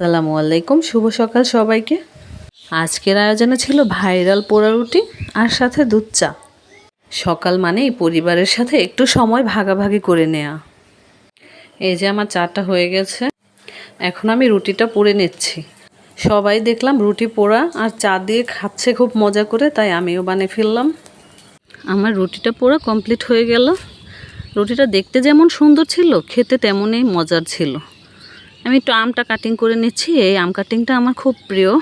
আসসালামু আলাইকুম, শুভ সকাল সবাইকে। আজকের আয়োজনে ছিল ভাইরাল পোড়া রুটি আর সাথে দুধ চা। সকাল মানেই পরিবারের সাথে একটু সময় ভাগাভাগি করে নেওয়া এই যে আমার চাটা হয়ে গেছে, এখন আমি রুটিটা পুড়ে নিচ্ছি। সবাই দেখলাম রুটি পোড়া আর চা দিয়ে খাচ্ছে খুব মজা করে, তাই আমিও বানিয়ে ফেললাম। আমার রুটিটা পোড়া কমপ্লিট হয়ে গেল। রুটিটা দেখতে যেমন সুন্দর ছিল, খেতে তেমনই মজার ছিল। আমি একটু আমটা কাটিং করে নিচ্ছি। এই আম কাটিংটা আমার খুব প্রিয়।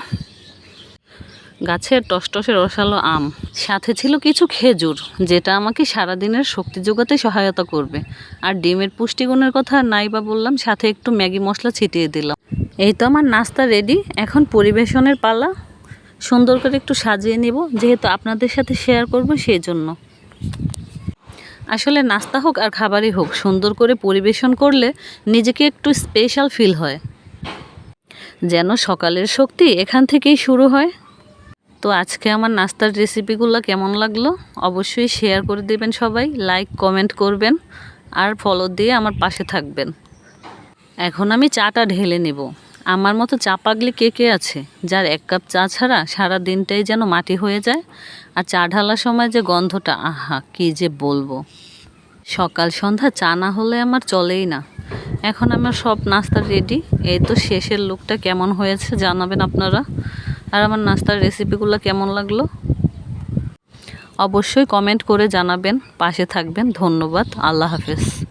গাছের টসটসে রসালো আম। সাথে ছিল কিছু খেজুর, যেটা আমাকে সারাদিনের শক্তি যোগাতে সহায়তা করবে। আর ডিমের পুষ্টিগুণের কথা নাই বা বললাম, সাথে একটু ম্যাগি মশলা ছিটিয়ে দিলাম। এই তো আমার নাস্তা রেডি এখন পরিবেশনের পালা। সুন্দর করে একটু সাজিয়ে নিব, যেহেতু আপনাদের সাথে শেয়ার করব সেই জন্য। আসলে নাস্তা হোক আর খাবারই হোক, সুন্দর করে পরিবেশন করলে নিজেকে একটু স্পেশাল ফিল হয়। যেন সকালের শক্তি এখান থেকেই শুরু হয়। তো আজকে আমার নাস্তার রেসিপিগুলো কেমন লাগল? অবশ্যই শেয়ার করে দেবেন সবাই লাইক কমেন্ট করবেন আর ফলো দিয়ে আমার পাশে থাকবেন। এখন আমি চাটা ঢেলে নেব। আমার মতো চা পাগলি কে কে আছে, যার এক কাপ চা ছাড়া সারা দিনটাই যেন মাটি হয়ে যায়? আর চা ঢালার সময় যে গন্ধটা, আহা, কি যে বলব। সকাল সন্ধ্যা চা না হলে আমার চলেই না। এখন আমার সব নাস্তা রেডি এই তো শেষের লুকটা কেমন হয়েছে জানাবেন আপনারা। আর আমার নাস্তার রেসিপিগুলো কেমন লাগল? অবশ্যই কমেন্ট করে জানাবেন। পাশে থাকবেন। ধন্যবাদ। আল্লাহ হাফেজ।